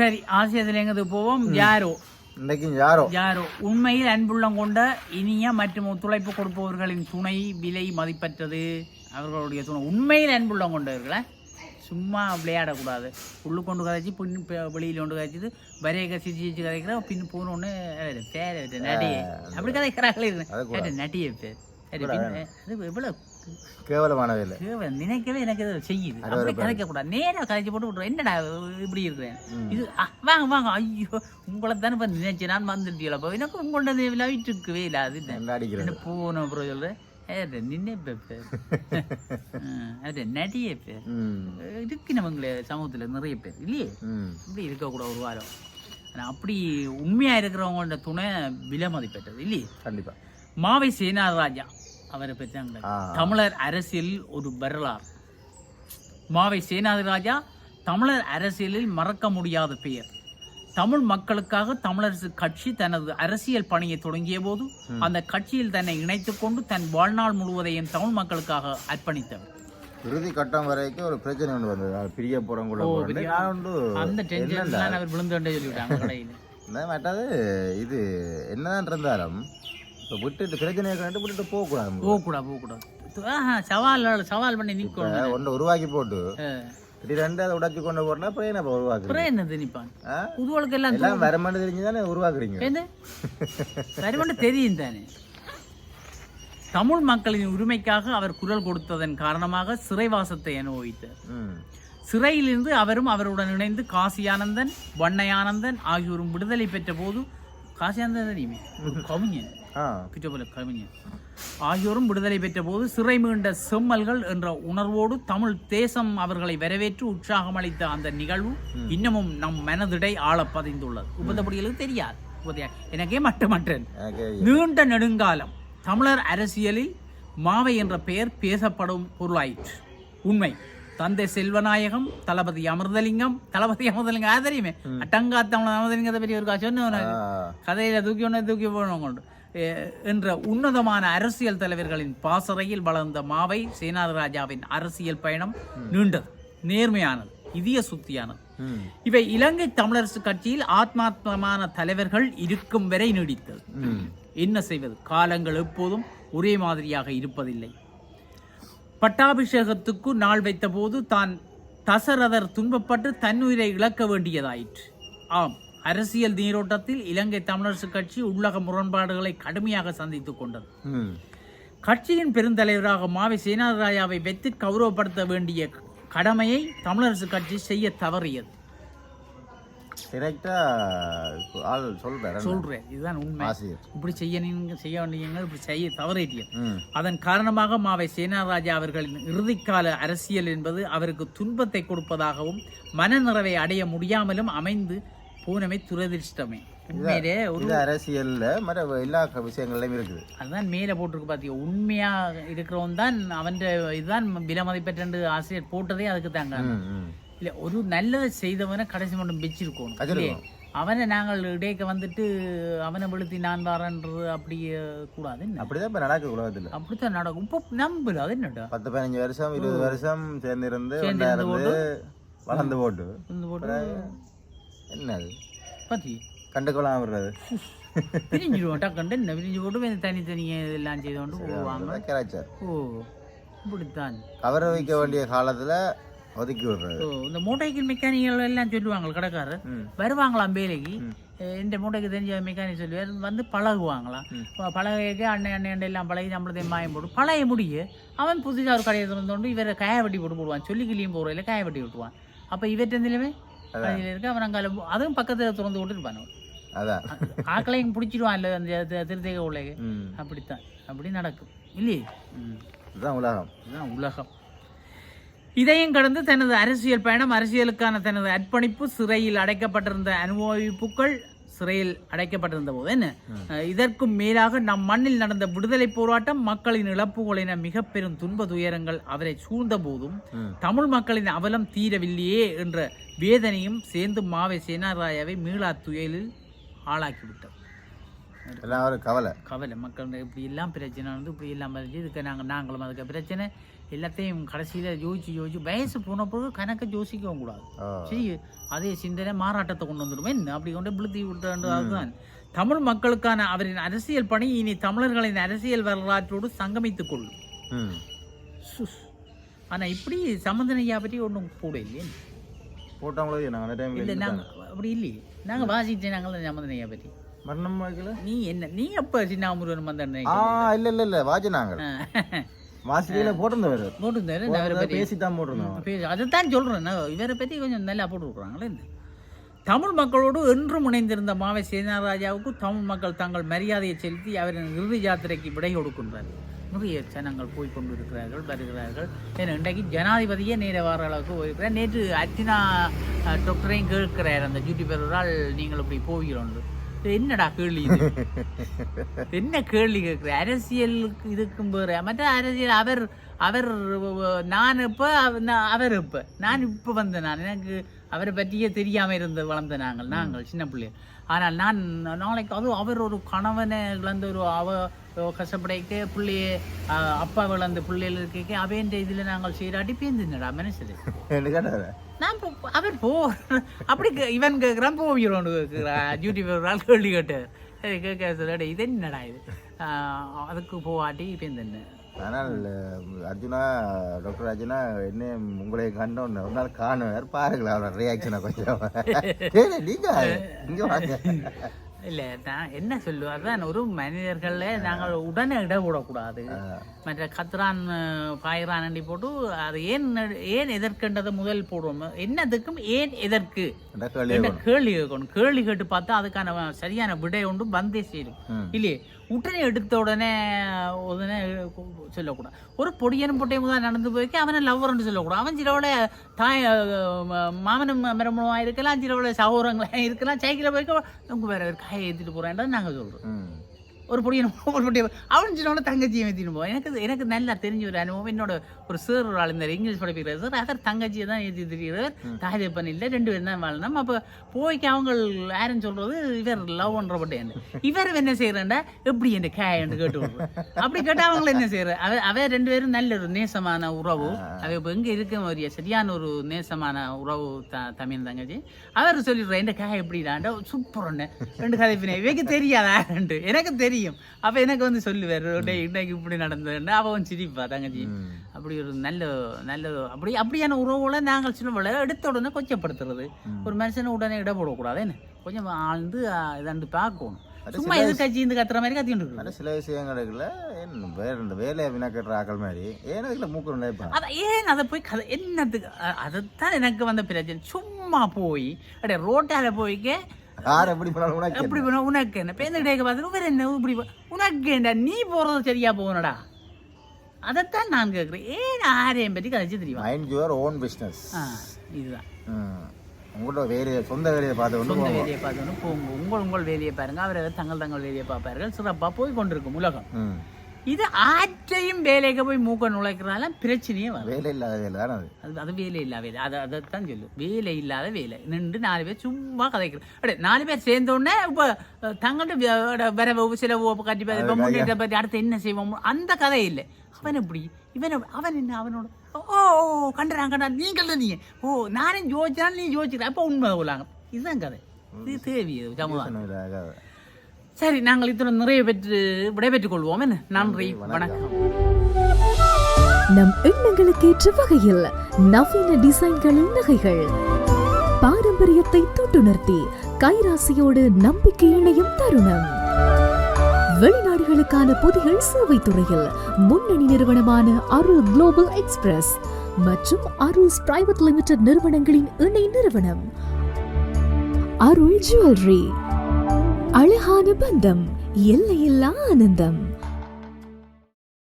சரி ஆசியத்தில் எங்கது போவோம்? யாரோ? இன்னைக்கும் யாரோ? யாரோ? உண்மையில் அன்புள்ளம் கொண்ட இனிய மற்றும் ஒத்துழைப்பு கொடுப்பவர்களின் துணை விலை மதிப்பற்றது. அவர்களுடைய துணை. உண்மையில் அன்புள்ளம் கொண்டவர்களை? சும்மா விளையாடக்கூடாது. உள்ளு கொண்டு கதைச்சி பின் வெளியில கொண்டு கதைச்சிது வரைய கசி சிரிச்சு கதைக்கிற பின் போனோன்னு பேர் நடிகை. அப்படி கதைக்கிறாங்களே நடிகை பேர். சரி, அது எவ்வளவு கேவலமான வேலை நினைக்கவே எனக்கு செய்யுது. அப்படி கதைக்க கூடாது நேரா கதைச்சு போட்டு விட்டுறேன் என்னடா இப்படி இருக்கிறேன் இது வாங்க வாங்க. ஐயோ உங்களை தானே இப்போ நினைச்சேன் நான் வந்துட்டீங்களா அப்போ எனக்கு உங்கள்ட்ட லைட் இருக்கவே இல்லை. அது என்ன? போன அப்புறம் சொல்கிறேன் நின்னே பேர் இருக்கு நம்மங்களே சமூகத்தில் நிறைய பேர் இல்லையே? இப்படி இருக்கக்கூடாது ஒரு வாரம். அப்படி உண்மையாக இருக்கிறவங்களோட துணை விலை மதிப்பெற்றது இல்லையே? கண்டிப்பா. மாவை சேனாராஜா. அவரை பெற்றாங்க ஆ. தமிழர் அரசியல் ஒரு வரலாறு. மாவை சேனாதிராஜா தமிழர் அரசியலில் மறக்க முடியாத பெயர். தமிழ் மக்களுக்காக தமிழரசு கட்சி தனது அரசியல் பணியை தொடங்கிய போது அந்த கட்சியில் தன்னை இணைத்துக் கொண்டு தன் வாழ்நாள் முழுவதையும் தமிழ் மக்களுக்காக அர்ப்பணித்தவர். இறுதி கட்டம் வரைக்கும் ஒரு பிரச்சனை ஒன்று வந்தது. பிரிய உண்டு அந்த டென்ஷன் அவர் விழுந்துட்டே சொல்லிவிட்டாங்க கடையில். இது என்னதான் இருந்தாலும் விட்டுட்டு பிரச்சனையை கண்டு விட்டுட்டு போகக்கூடாது போகக்கூடாது போகக்கூடாது. சவால் சவால் பண்ணி நிற்கணும் ஒன்றை உருவாக்கி போட்டு இப்படி ரெண்டு அதை உடைச்சு கொண்டு போறேன்னா அப்புறம் என்ன உருவாக்குறீங்க? அப்புறம் என்ன திணிப்பான்? ஆ? புதுவளுக்கு எல்லாம் எல்லாம் வரமாட்டு தெரிஞ்சு தானே உருவாக்குறீங்க? என்ன? சரிமண்டு தெரியும் தானே? தமிழ் மக்களின் உரிமைக்காக அவர் குரல் கொடுத்ததன் காரணமாக சிறைவாசத்தை அனுபவித்தார். சிறையிலிருந்து அவரும் அவருடன் இணைந்து காசியானந்தன் வண்ணையானந்தன் ஆகியோரும் விடுதலை பெற்ற போது காசியானந்தன் தெரியுமே? கவிஞன். கவிஞன் ஆகியோரும் விடுதலை பெற்ற போது சிறை மீண்ட செம்மல்கள் என்ற உணர்வோடு தமிழ் தேசம் அவர்களை வரவேற்று உற்சாகம் அளித்த அந்த நிகழ்வு இன்னமும் நம் மனதிடை ஆழ பதிந்துள்ளது. உபதப்படிகளுக்கு தெரியாது. எனக்கே மட்டுமற்றன். நீண்ட நெடுங்காலம் தமிழர் அரசியலில் மாவை என்ற பெயர் பேசப்படும் பொருளாயிற்று. உண்மை. தந்தை செல்வநாயகம் தளபதி அமிர்தலிங்கம் தளபதி அமிர்தலிங்கம் அது தெரியுமே? அட்டங்கா தமிழ் அமிர்தலிங்கத்தை பற்றி ஒரு சொன்ன கதையில தூக்கி ஒன்று தூக்கி போனவங்க என்ற உன்னதமான அரசியல் தலைவர்களின் பாசறையில் வளர்ந்த மாவை சேனாதிராஜாவின் அரசியல் பயணம் நீண்டது நேர்மையானது இதய சுத்தியானது. இவை இலங்கை தமிழரசு கட்சியில் ஆத்மாத்மமான தலைவர்கள் இருக்கும் வரை நீடித்தது. என்ன செய்வது? காலங்கள் எப்போதும் ஒரே மாதிரியாக இருப்பதில்லை. பட்டாபிஷேகத்துக்கு நாள் வைத்தபோது தான் தசரதர் துன்பப்பட்டு தன்னுயிரை இழக்க வேண்டியதாயிற்று. ஆம் அரசியல் நீரோட்டத்தில் இலங்கை தமிழரசு கட்சி உள்ளக முரண்பாடுகளை கடுமையாக சந்தித்துக் கொண்டது. கட்சியின் பெருந்தலைவராக மாவி சேனாராயாவை வைத்து கௌரவப்படுத்த வேண்டிய கடமையை தமிழரசு கட்சி செய்ய தவறியது. டிரெக்டா ஆள் இதுதான் உண்மை. ஆசிரியர். இப்படி செய்ய நீங்க செய்ய வேண்டியங்க இப்படி செய்ய தவறிட்டீங்க அதன் காரணமாக மாவை சேனாராஜா அவர்களின் இறுதிக்கால அரசியல் என்பது அவருக்கு துன்பத்தை கொடுப்பதாகவும் மனநிறைவை அடைய முடியாமலும் அமைந்து போனமை துரதிர்ஷ்டமே. உண்மையிலே ஒரு அரசியல்ல மற்ற எல்லா விஷயங்கள்லயும் இருக்குது. அதுதான் மேலே போட்டிருக்கு பாத்தீங்க உண்மையா இருக்கிறவன் தான் அவன் இதுதான் விலை மதிப்பெற்று ஆசிரியர் போட்டதே அதுக்கு தாங்க இல்ல ஒரு நல்லதை செய்தவனை கடைசி மட்டும் வச்சிருக்கணும்? அவனை நாங்கள் இடைக்க வந்துட்டு அவனை வெளுத்தி நான் வரன்றது அப்படி அஹ், கூடாது? அப்படிதான் இப்ப நடக்குது உலகத்துல அப்படித்தான் நடக்கும். இப்போ நம்புது அது என்னடா? பத்து பதினஞ்சு வருஷம் இருபது வருஷம் சேர்ந்திருந்து வளர்ந்து போட்டு என்னது? பத்தி? கண்டுக்கொள்ளாம விடுறது. பிரிஞ்சிடுவோம் டக்குண்டு என்ன பிரிஞ்சு போட்டு தனித்தனியாக இதெல்லாம் செய்து கொண்டு போவாங்க. ஓ இப்படித்தான். கவர வைக்க வேண்டிய காலத்துல ஒதுக்கி விடுறது ஓ இந்த மூட்டைக்கு மெக்கானிக்கல் எல்லாம் சொல்லுவாங்க கடைக்காரர். வருவாங்களாம் வேலைக்கு. இந்த மூட்டைக்கு தெரிஞ்ச மெக்கானிக் சொல்லுவார் வந்து பழகுவாங்களாம். பழகைக்கு அண்ணன் அண்ணன் எல்லாம் பழகி நம்மளதையும் மாயம் போட்டு பழைய முடிய அவன் புதுசாக ஒரு கடையை திறந்தோண்டு இவரை காய வெட்டி போட்டு போடுவான். சொல்லி கிளியும் போகிறதில்ல காய வெட்டி விட்டுருவான். அப்போ இவர்கிட்ட நிலைமை அதில் இருக்கு அவன் அங்கே அதுவும் பக்கத்தில் திறந்து விட்டு இருப்பான் அவன். அதான் ஆக்களையும் பிடிச்சிடுவான் இல்லை அந்த திருத்தேக உள்ளே. அப்படித்தான். அப்படி நடக்கும். இல்லையே. இதுதான் உலகம். இதுதான் உலகம். இதையும் கடந்து தனது அரசியல் பயணம் அரசியலுக்கான தனது அர்ப்பணிப்பு சிறையில் அடைக்கப்பட்டிருந்த அனுபவிப்புகள் சிறையில் அடைக்கப்பட்டிருந்த போது என்ன? இதற்கும் மேலாக நம் மண்ணில் நடந்த விடுதலை போராட்டம் மக்களின் இழப்புகள் என மிக பெரும் துன்ப துயரங்கள் அவரை சூழ்ந்த போதும். தமிழ் மக்களின் அவலம் தீரவில்லையே என்ற வேதனையும் சேர்ந்து மாவை சேனாராயாவை மீளா துயலில் ஆளாக்கிவிட்டது. கவலை. கவலை. மக்கள் இப்படி எல்லாம் பிரச்சனை வந்து இப்படி எல்லாம் வருது இதுக்கு நாங்கள் நாங்களும் அதுக்கு பிரச்சனை. எல்லாத்தையும் கடைசியில் யோசிச்சு யோசிச்சு வயசு போன பிறகு கணக்கை யோசிக்கவும் கூடாது. சரி அதே சிந்தனை மாறாட்டத்தை கொண்டு வந்துடும். என்ன அப்படி கொண்டு விழுத்தி விட்டு அதுதான். தமிழ் மக்களுக்கான அவரின் அரசியல் பணி இனி தமிழர்களின் அரசியல் வரலாற்றோடு சங்கமித்துக் கொள்ளும். ம். சுஸ். ஆனா இப்படி சம்பந்தனையா பற்றி ஒன்றும் கூட இல்லையே. நாங்கள் அந்த இல்லை டைமில் நாங்க அப்படி இல்லையே. நாங்க வாசிச்சேன் நாங்கள் சம்பந்தனையா பற்றி. மரணம் நீ என்ன நீ எப்ப சின்ன முருகன் வந்தேன் ஆ இல்ல இல்ல இல்ல. வாஜி மாசில போட்டிருந்தவர். போட்டிருந்தாரு நான் அவரை பற்றி பேசி தான் போட்டிருந்தோம். பேச அதைத்தான் சொல்கிறேன் நான் இவரை பற்றி கொஞ்சம் நல்லா போட்டுருக்குறாங்களே இந்த. தமிழ் மக்களோடு என்றும் இணைந்திருந்த மாவை சேனாராஜாவுக்கு தமிழ் மக்கள் தங்கள் மரியாதையை செலுத்தி அவரின் இறுதி யாத்திரைக்கு விடை கொடுக்கின்றார். நிறைய ஜனங்கள் போய் கொண்டு இருக்கிறார்கள் வருகிறார்கள். ஏன்னா இன்றைக்கு ஜனாதிபதியே நேர வர அளவுக்கு போயிருக்கிறார். நேற்று அர்ச்சனா டாக்டரையும் கேட்கிறார் அந்த ஒரு ஆள் நீங்கள் இப்படி போகிறோம் இது என்னடா கேள்வி இது? என்ன கேள்வி கேட்குற? அரசியலுக்கு இதுக்கும் வேறு மற்ற அரசியல் அவர் அவர் நான் இப்போ அவர் இப்போ. நான் இப்போ வந்தேன் நான். எனக்கு அவரை பற்றியே தெரியாமல் இருந்து வளர்ந்த நாங்கள் நாங்கள் சின்ன பிள்ளைகள். ஆனால் நான் நாளைக்கு அது அவர் ஒரு கணவனை இழந்த ஒரு அவ கஷ்டப்படைக்க பிள்ளைய அஹ், அப்பா இழந்த பிள்ளைகள் இருக்க அவேண்ட இதில் நாங்கள் சீராட்டி பேந்துனடா மனசில் நான் அவர் போ. அப்படி இவன் கேட்குறான் போகிறோன்னு கேட்குறான் ஒரு ஆள் கேள்வி கேட்டார். சரி கேட்க சொல்ல இது என்னடா இது? ஆஹ் அதுக்கு போவாட்டி என்ன ஆனால் அர்ஜுனா டாக்டர் அர்ஜுனா என்ன உங்களை கண்டோன்னு ஒரு நாள் காணுவார். பாருங்களேன் அவரோட ரியாக்ஷனை கொஞ்சம். நீங்க இங்க வாங்க. இல்லை நான் என்ன சொல்லுவார் தான் ஒரு மனிதர்களில் நாங்கள் உடனே இட விடக்கூடாது மற்ற கத்ரான் பாயிரானண்டி போட்டு அது ஏன் ஏன் எதற்குன்றதை முதல் போடுவோம்? என்னதுக்கும் ஏன் எதற்கு? கேள்வி கேட்கணும் கேள்வி கேட்டு பார்த்தா அதுக்கான சரியான விடை ஒன்று வந்தே சேரும். இல்லையே? உடனே எடுத்த உடனே உடனே சொல்லக்கூடாது. ஒரு பொடியனும் பொட்டையும் தான் நடந்து போய்க்கு அவனை லவ்வர்னு சொல்லக்கூடாது. அவன் சிலவோட தாய் மாமனும் மரமனும் இருக்கலாம் சிலவோட சகோதரங்களா இருக்கலாம் சைக்கிளில் போய்க்க உங்க வேற ஒரு காயை ஏற்றிட்டு போகிறேன்றது நாங்கள் சொல்கிறோம் ம் ஒரு பொடியனும் ஒரு பொடியை அவன் சின்னோட தங்கச்சியை ஏற்றிட்டு போவோம். எனக்கு எனக்கு நல்லா தெரிஞ்ச ஒரு அனுபவம். என்னோட ஒரு சார் ஒரு ஆள் இருந்தார் இங்கிலீஷ் படிப்பிக்கிறார். சார் அவர் தங்கச்சியை தான் ஏற்றி திரிகிறார் தாய் தப்பன் இல்லை ரெண்டு பேரும் தான் வாழணும். அப்போ போய்க்கு அவங்க யாருன்னு சொல்றது இவர் லவ் பண்றப்பட்டேன் இவர் என்ன? செய்யறேன்டா எப்படி என் கேன்னு கேட்டு. அப்படி கேட்டா அவங்கள என்ன செய்யற அவ அவ ரெண்டு பேரும் நல்ல ஒரு நேசமான உறவு. அவ இப்போ எங்க இருக்க ஒரு சரியான ஒரு நேசமான உறவு த தமிழ் தங்கச்சி. அவர் சொல்லிடுறார் இந்த காய் எப்படிடாண்டா சூப்பர் ரெண்டு கதை பின்ன இவைக்கு தெரியாதாண்டு எனக்கு தெரியும் அப்ப எனக்கு வந்து சொல்லுவார் டேய் இன்னைக்கு இப்படி நடந்ததுன்னு அவன் சிரிப்பா தங்கச்சி. அப்படி ஒரு நல்ல நல்ல அப்படி அப்படியான உறவுகளை நாங்கள் சின்ன பிள்ளை எடுத்த உடனே கொச்சப்படுத்துறது. ஒரு மனுஷனை உடனே இட போடக்கூடாது என்ன? கொஞ்சம் ஆழ்ந்து இதாண்டு பார்க்கணும். சும்மா எது கட்சி இந்த கத்துற மாதிரி கத்திட்டு இருக்கு சில விஷயங்களுக்குள்ள என்ன வேற இந்த வேலையை வினாக்கட்டுற ஆக்கள் மாதிரி ஏன் இதுல மூக்கு நினைப்பான் அத ஏன் அதை போய் கதை என்னத்துக்கு அ- அதுதான் எனக்கு வந்த பிரச்சனை. சும்மா போய் அடே ரோட்டால போய்க்க யார் எப்படி பண்ணாலும் உனக்கு எப்படி பண்ண உனக்கு என்ன பேருந்து டேக்க பார்த்துட்டு வேற என்ன இப்படி உனக்கு என்ன நீ போறது சரியா போகணுடா அதைத்தான் நான் கேட்குறேன் ஏன் ஆரையும் பற்றி கதைச்சு தெரியுமா மைண்ட் யுவர் ஓன் பிஸ்னஸ் இதுதான் உங்களோட வேலையை சொந்த வேலையை பார்த்து சொந்த வேலையை பார்க்கணும் போங்க உங்கள் உங்கள் வேலையை பாருங்க அவர் தங்கள் தங்கள் வேலையை பார்ப்பார்கள் சிறப்பாக போய் கொண்டிருக்கும் உலகம் இது ஆற்றையும் வேலைக்கு போய் மூக்க நுழைக்கிறதால பிரச்சனையே வரும். வேலை இல்லாத வேலை தானே அது? அது அது வேலை இல்லாத வேலை. அதை அதைத்தான் சொல்லு. வேலை இல்லாத வேலை. நின்று நாலு பேர் சும்மா கதைக்கிறோம். அடே நாலு பேர் சேர்ந்த உடனே இப்போ தங்கள்கிட்ட வரவு செலவு கட்டி இப்போ முன்னேற்ற பற்றி அடுத்து என்ன செய்வோம்? அந்த கதை இல்லை. அவன் எப்படி? இவன் அவன் என்ன அவனோட? ஓ ஓ கண்டுறான் கண்டா நீங்கள் நீங்க ஓ நானே யோசிச்சான் நீ யோசிக்கிறேன் அப்போ உண்மை போலாங்க இதுதான் கதை. இது தேவையது சமுதாயம். சரி நாங்கள் இத்துடன் நிறைய பெற்று விடைபெற்றுக் கொள்வோம் என்ன? நன்றி வணக்கம். நம் எண்ணங்களுக்கேற்ற வகையில் நவீன டிசைன்களில் நகைகள். பாரம்பரியத்தை தொட்டுணர்த்தி கைராசியோடு நம்பிக்கை இணையும் தருணம். வெளிநாடுகளுக்கான பொதிகள் சேவை துறையில் முன்னணி நிறுவனமான அருள் குளோபல் எக்ஸ்பிரஸ் மற்றும் அருள்ஸ் பிரைவேட் லிமிடெட் நிறுவனங்களின் இணை நிறுவனம். அருள் ஜுவல்லரி அழகான பந்தம் எல்லையில்லா ஆனந்தம்.